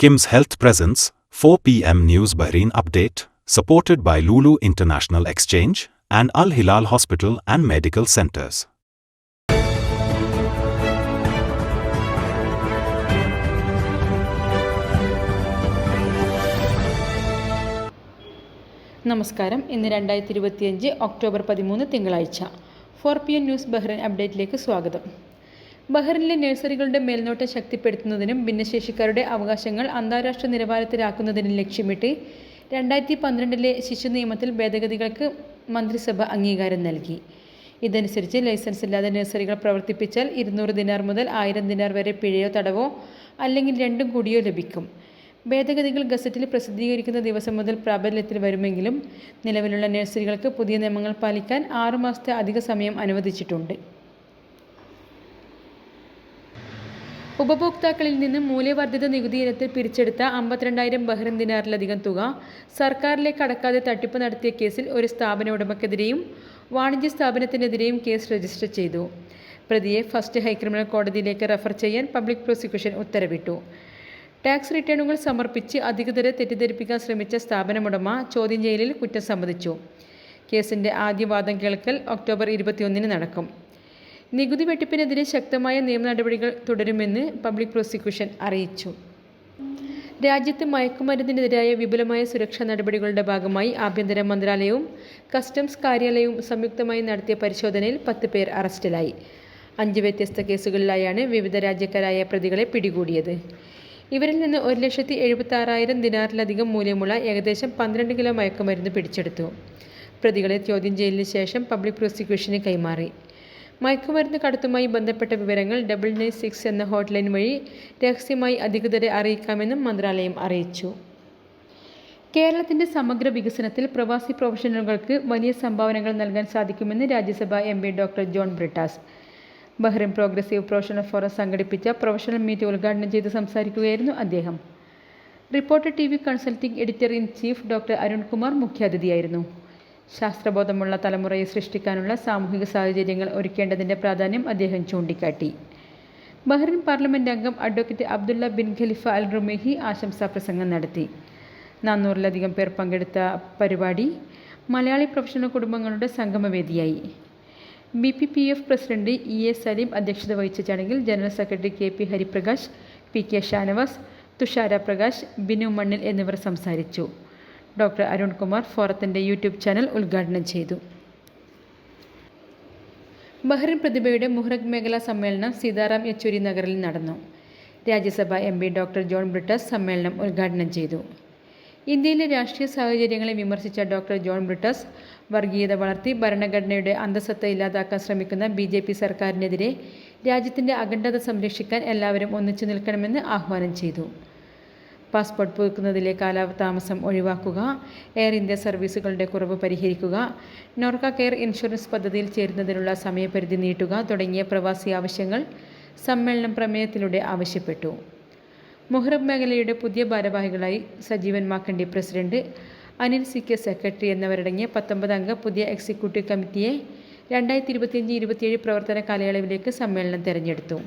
Kim's Health Presence, 4 p.m. News Bahrain Update, supported by Lulu International Exchange and Al Hilal Hospital and Medical Centers. നമസ്കാരം ഇന്ന് രണ്ടായിരത്തി ഇരുപത്തിയഞ്ച് October പതിമൂന്ന് തിങ്കളാഴ്ച four P N news Bahrain അപ്ഡേറ്റിലേക്ക് സ്വാഗതം ബഹ്റിനിലെ നഴ്സറികളുടെ മേൽനോട്ടം ശക്തിപ്പെടുത്തുന്നതിനും ഭിന്നശേഷിക്കാരുടെ അവകാശങ്ങൾ അന്താരാഷ്ട്ര നിലവാരത്തിലാക്കുന്നതിനും ലക്ഷ്യമിട്ട് രണ്ടായിരത്തി പന്ത്രണ്ടിലെ ശിശു നിയമത്തിൽ ഭേദഗതികൾക്ക് മന്ത്രിസഭ അംഗീകാരം നൽകി. ഇതനുസരിച്ച് ലൈസൻസ് ഇല്ലാതെ നഴ്സറികൾ പ്രവർത്തിപ്പിച്ചാൽ ഇരുന്നൂറ് ദിനാർ മുതൽ ആയിരം ദിനാർ വരെ പിഴയോ തടവോ അല്ലെങ്കിൽ രണ്ടും കൂടിയോ ലഭിക്കും. ഭേദഗതികൾ ഗസറ്റിൽ പ്രസിദ്ധീകരിക്കുന്ന ദിവസം മുതൽ പ്രാബല്യത്തിൽ വരുമെങ്കിലും നിലവിലുള്ള നഴ്സറികൾക്ക് പുതിയ നിയമങ്ങൾ പാലിക്കാൻ ആറുമാസത്തെ അധിക സമയം അനുവദിച്ചിട്ടുണ്ട്. ഉപഭോക്താക്കളിൽ നിന്ന് മൂല്യവർദ്ധിത നികുതി ഇനത്തിൽ പിരിച്ചെടുത്ത അമ്പത്തിരണ്ടായിരം ബഹ്റിൻ ദിനാറിലധികം തുക സർക്കാരിലേക്ക് അടക്കാതെ തട്ടിപ്പ് നടത്തിയ കേസിൽ ഒരു സ്ഥാപന ഉടമക്കെതിരെയും വാണിജ്യ സ്ഥാപനത്തിനെതിരെയും കേസ് രജിസ്റ്റർ ചെയ്തു. പ്രതിയെ ഫസ്റ്റ് ഹൈക്രിമിനൽ കോടതിയിലേക്ക് റഫർ ചെയ്യാൻ പബ്ലിക് പ്രോസിക്യൂഷൻ ഉത്തരവിട്ടു. ടാക്സ് റിട്ടേണുകൾ സമർപ്പിച്ച് അധികൃതരെ തെറ്റിദ്ധരിപ്പിക്കാൻ ശ്രമിച്ച സ്ഥാപനമുടമ ചോദ്യം ചെയ്യലിൽ കുറ്റം സമ്മതിച്ചു. കേസിന്റെ ആദ്യ വാദം കേൾക്കൽ ഒക്ടോബർ ഇരുപത്തിയൊന്നിന് നടക്കും. നികുതി വെട്ടിപ്പിനെതിരെ ശക്തമായ നിയമ നടപടികൾ തുടരുമെന്ന് പബ്ലിക് പ്രോസിക്യൂഷൻ അറിയിച്ചു. രാജ്യത്ത് മയക്കുമരുന്നിനെതിരായ വിപുലമായ സുരക്ഷാ നടപടികളുടെ ഭാഗമായി ആഭ്യന്തര മന്ത്രാലയവും കസ്റ്റംസ് കാര്യാലയവും സംയുക്തമായി നടത്തിയ പരിശോധനയിൽ പത്ത് പേർ അറസ്റ്റിലായി. അഞ്ച് വ്യത്യസ്ത കേസുകളിലായാണ് വിവിധ രാജ്യക്കാരായ പ്രതികളെ പിടികൂടിയത്. ഇവരിൽ നിന്ന് ഒരു ലക്ഷത്തി എഴുപത്തി ആറായിരം ദിനാറിലധികം മൂല്യമുള്ള ഏകദേശം പന്ത്രണ്ട് കിലോ മയക്കുമരുന്ന് പിടിച്ചെടുത്തു. പ്രതികളെ ചോദ്യം ചെയ്യലിന് ശേഷം പബ്ലിക് പ്രോസിക്യൂഷന് കൈമാറി. മയക്കുമരുന്ന് കടത്തുമായി ബന്ധപ്പെട്ട വിവരങ്ങൾ ഡബിൾ നയൻ സിക്സ് എന്ന ഹോട്ട്ലൈൻ വഴി രഹസ്യമായി അധികൃതരെ അറിയിക്കാമെന്നും മന്ത്രാലയം അറിയിച്ചു. കേരളത്തിന്റെ സമഗ്ര വികസനത്തിൽ പ്രവാസി പ്രൊഫഷണലുകൾക്ക് വലിയ സംഭാവനകൾ നൽകാൻ സാധിക്കുമെന്ന് Rajya Sabha M P doctor John Brittas. Bahrain progressive professional forum സംഘടിപ്പിച്ച പ്രൊഫഷണൽ മീറ്റ് ഉദ്ഘാടനം ചെയ്ത് സംസാരിക്കുകയായിരുന്നു അദ്ദേഹം. Reporter T V consulting editor in chief doctor Arunkumar മുഖ്യാതിഥിയായിരുന്നു. ശാസ്ത്രബോധമുള്ള തലമുറയെ സൃഷ്ടിക്കാനുള്ള സാമൂഹിക സാഹചര്യങ്ങൾ ഒരുക്കേണ്ടതിന്റെ പ്രാധാന്യം അദ്ദേഹം ചൂണ്ടിക്കാട്ടി. ബഹ്റിൻ പാർലമെന്റ് അംഗം advocate Abdulla bin Khalifa Al Rumaihi ആശംസാ പ്രസംഗം നടത്തി. നാനൂറിലധികം പേർ പങ്കെടുത്ത പരിപാടി മലയാളി പ്രൊഫഷണൽ കുടുംബങ്ങളുടെ സംഗമവേദിയായി. B P P F president E A Saleem അധ്യക്ഷത വഹിച്ച ചടങ്ങിൽ general secretary K P Hariprakash P K Shanavas Thushara Prakash Binu Mannil എന്നിവർ സംസാരിച്ചു. ഡോക്ടർ അരുൺകുമാർ ഫോറത്തിന്റെ യൂട്യൂബ് ചാനൽ ഉദ്ഘാടനം ചെയ്തു. ബഹ്റിൻ പ്രതിഭയുടെ മുഹറഖ് മേഖലാ സമ്മേളനം സീതാറാം യെച്ചൂരി നഗറിൽ നടന്നു. Rajya Sabha M P doctor John Brittas സമ്മേളനം ഉദ്ഘാടനം ചെയ്തു. ഇന്ത്യയിലെ രാഷ്ട്രീയ സാഹചര്യങ്ങളെ വിമർശിച്ച ഡോക്ടർ ജോൺ ബ്രിട്ടസ് വർഗീയത വളർത്തി ഭരണഘടനയുടെ അന്തസ്സത്ത ഇല്ലാതാക്കാൻ ശ്രമിക്കുന്ന ബി ജെ പി സർക്കാരിനെതിരെ രാജ്യത്തിന്റെ അഖണ്ഡത സംരക്ഷിക്കാൻ എല്ലാവരും ഒന്നിച്ചു നിൽക്കണമെന്ന് ആഹ്വാനം ചെയ്തു. പാസ്പോർട്ട് പുതുക്കുന്നതിലെ കാലതാമസം ഒഴിവാക്കുക എയർ ഇന്ത്യ സർവീസുകളുടെ കുറവ് പരിഹരിക്കുക നോർക്ക കെയർ ഇൻഷുറൻസ് പദ്ധതിയിൽ ചേരുന്നതിനുള്ള സമയപരിധി നീട്ടുക തുടങ്ങിയ പ്രവാസി ആവശ്യങ്ങൾ സമ്മേളനം പ്രമേയത്തിലൂടെ ആവശ്യപ്പെട്ടു. മുഹറബ് മേഖലയുടെ പുതിയ ഭാരവാഹികളായി Sajeevan Makkandi president Anil C K secretary എന്നിവരടങ്ങിയ പത്തൊമ്പതംഗ പുതിയ എക്സിക്യൂട്ടീവ് കമ്മിറ്റിയെ രണ്ടായിരത്തി ഇരുപത്തിയഞ്ച് ഇരുപത്തിയേഴ് പ്രവർത്തന കാലയളവിലേക്ക് സമ്മേളനം തെരഞ്ഞെടുത്തു.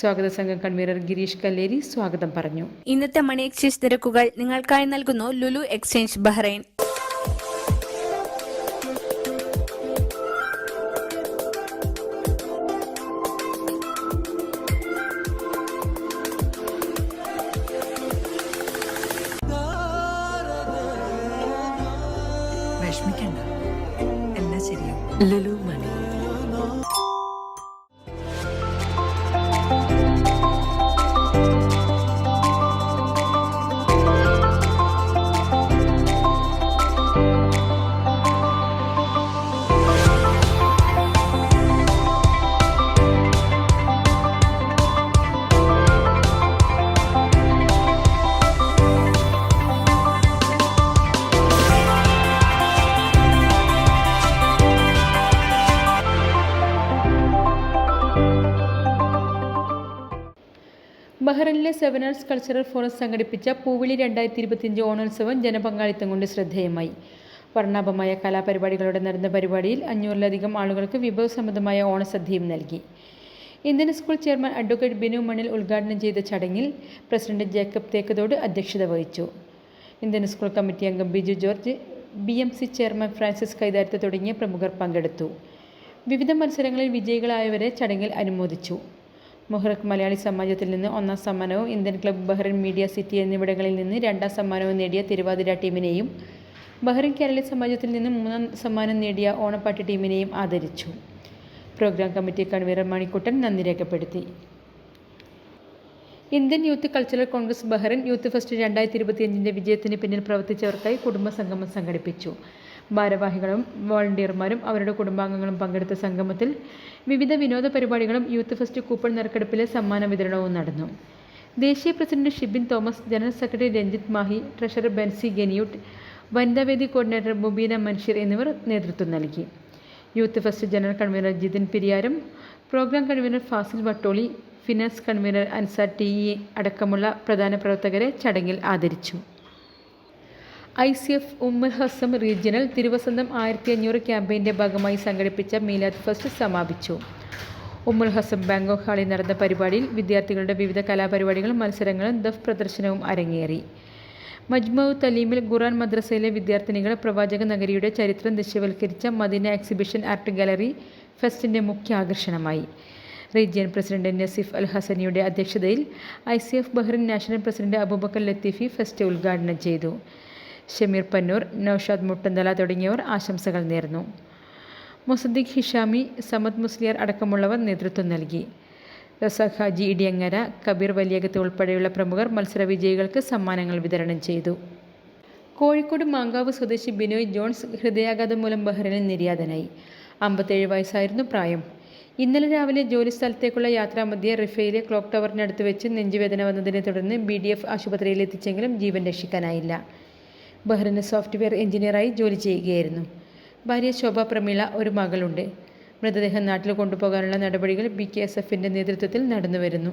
സ്വാഗത സംഘം കൺവീനർ ഗിരീഷ് കല്ലേരി സ്വാഗതം പറഞ്ഞു. ഇന്നത്തെ മണി എക്സ്ചേഞ്ച് നിരക്കുകൾ നിങ്ങൾക്കായി നൽകുന്നു ലുലു എക്സ്ചേഞ്ച് ബഹ്റൈൻ. വിഷമിക്കണ്ട. എല്ലാം ശരിയാവും. ബഹ്റൈനിലെ സെവനേഴ്സ് കൾച്ചറൽ ഫോറം സംഘടിപ്പിച്ച പൂവിളി രണ്ടായിരത്തി ഇരുപത്തിയഞ്ച് ഓണോത്സവം ജനപങ്കാളിത്തം കൊണ്ട് ശ്രദ്ധേയമായി. വർണാഭമായ കലാപരിപാടികളോടെ നടന്ന പരിപാടിയിൽ അഞ്ഞൂറിലധികം ആളുകൾക്ക് വിഭവസമ്മതമായ ഓണസദ്യയും നൽകി. Indian school chairman advocate Binu Manil ഉദ്ഘാടനം ചെയ്ത ചടങ്ങിൽ പ്രസിഡന്റ് ജേക്കബ് തേക്കതോട് അധ്യക്ഷത വഹിച്ചു. ഇന്ത്യൻ സ്കൂൾ കമ്മിറ്റി അംഗം Biju George B M C chairman Francis Kaitharath തുടങ്ങിയ പ്രമുഖർ പങ്കെടുത്തു. വിവിധ മത്സരങ്ങളിൽ വിജയികളായവരെ ചടങ്ങിൽ അനുമോദിച്ചു. മുഹറക് മലയാളി സമാജത്തിൽ നിന്ന് ഒന്നാം സമ്മാനവും Indian club Bahrain media city എന്നിവിടങ്ങളിൽ നിന്ന് രണ്ടാം സമ്മാനവും നേടിയ തിരുവാതിര ടീമിനെയും ബഹ്റിൻ കേരള സമാജത്തിൽ നിന്ന് മൂന്നാം സമ്മാനം നേടിയ ഓണപ്പാട്ട് ടീമിനെയും ആദരിച്ചു. പ്രോഗ്രാം കമ്മിറ്റി കൺവീനർ മണിക്കുട്ടൻ നന്ദി രേഖപ്പെടുത്തി. Indian youth cultural congress Bahrain youth fest രണ്ടായിരത്തി ഇരുപത്തിയഞ്ചിന്റെ വിജയത്തിന് പിന്നിൽ പ്രവർത്തിച്ചവർക്കായി കുടുംബ സംഗമം സംഘടിപ്പിച്ചു. ഭാരവാഹികളും വോളണ്ടിയർമാരും അവരുടെ കുടുംബാംഗങ്ങളും പങ്കെടുത്ത സംഗമത്തിൽ വിവിധ വിനോദ പരിപാടികളും യൂത്ത് ഫെസ്റ്റ് കൂപ്പൺ നറുക്കെടുപ്പിലെ സമ്മാന വിതരണവും നടന്നു. ദേശീയ president Shibin Thomas general secretary Ranjith Mahi treasurer Benzi ഗെനിയൂട്ട് വനിതാവേദി കോർഡിനേറ്റർ മുബീന മൻഷീർ എന്നിവർ നേതൃത്വം നൽകി. Youth fest general convener Jithin Piriyaram programme convener Fazil Vattoli finance convener Ansar T E അടക്കമുള്ള പ്രധാന പ്രവർത്തകരെ ചടങ്ങിൽ ആദരിച്ചു. I C F Umm al Hassam regional Thiruvasantham ആയിരത്തി അഞ്ഞൂറ് ക്യാമ്പയിന്റെ ഭാഗമായി സംഘടിപ്പിച്ച മീലാദ് ഫെസ്റ്റ് സമാപിച്ചു. ഉമ്മുൽ ഹസം ബാങ്കോക്ക് ഹാളിൽ നടന്ന പരിപാടിയിൽ വിദ്യാർത്ഥികളുടെ വിവിധ കലാപരിപാടികളും മത്സരങ്ങളും ദഫ് പ്രദർശനവും അരങ്ങേറി. മജ്മു തലീമിൽ ഖുറാൻ മദ്രസയിലെ വിദ്യാർത്ഥിനികൾ പ്രവാചക നഗരിയുടെ ചരിത്രം ദൃശ്യവൽക്കരിച്ച മദീന എക്സിബിഷൻ ആർട്ട് ഗാലറി ഫെസ്റ്റിന്റെ മുഖ്യ ആകർഷണമായി റീജിയൻ പ്രസിഡന്റ് നസീഫ് അൽ ഹസനിയുടെ അധ്യക്ഷതയിൽ I C F Bahrain national president Abubakar Latheefi fest ഉദ്ഘാടനം ചെയ്തു. ഷമീർ പന്നൂർ നൌഷാദ് മുട്ടന്തല തുടങ്ങിയവർ ആശംസകൾ നേർന്നു. മുസദ്ദിഖ് ഹിഷാമി സമദ് മുസ്ലിയാർ അടക്കമുള്ളവർ നേതൃത്വം നൽകി. റസാഖ് ഹാജി ഇടിയങ്ങര കബീർ വലിയകത്ത് ഉൾപ്പെടെയുള്ള പ്രമുഖർ മത്സര വിജയികൾക്ക് സമ്മാനങ്ങൾ വിതരണം ചെയ്തു. കോഴിക്കോട് മാങ്കാവ് സ്വദേശി ബിനോയ് ജോൺസ് ഹൃദയാഘാതം മൂലം ബഹ്റിനിൽ നിര്യാതനായി. അമ്പത്തേഴ് വയസ്സായിരുന്നു പ്രായം. ഇന്നലെ രാവിലെ ജോലി സ്ഥലത്തേക്കുള്ള യാത്രാമധ്യേ റിഫയിലെ ക്ലോക്ക് ടവറിനടുത്ത് വെച്ച് നെഞ്ചുവേദന വന്നതിനെ തുടർന്ന് ബി ഡി എഫ് ആശുപത്രിയിൽ എത്തിച്ചെങ്കിലും ജീവൻ രക്ഷിക്കാനായില്ല. ബഹ്റിന് സോഫ്റ്റ്വെയർ എഞ്ചിനീയറായി ജോലി ചെയ്യുകയായിരുന്നു. ഭാര്യ ശോഭ പ്രമീള ഒരു മകളുണ്ട്. മൃതദേഹം നാട്ടിൽ കൊണ്ടുപോകാനുള്ള നടപടികൾ ബി കെ എസ് എഫിന്റെ നേതൃത്വത്തിൽ നടന്നുവരുന്നു.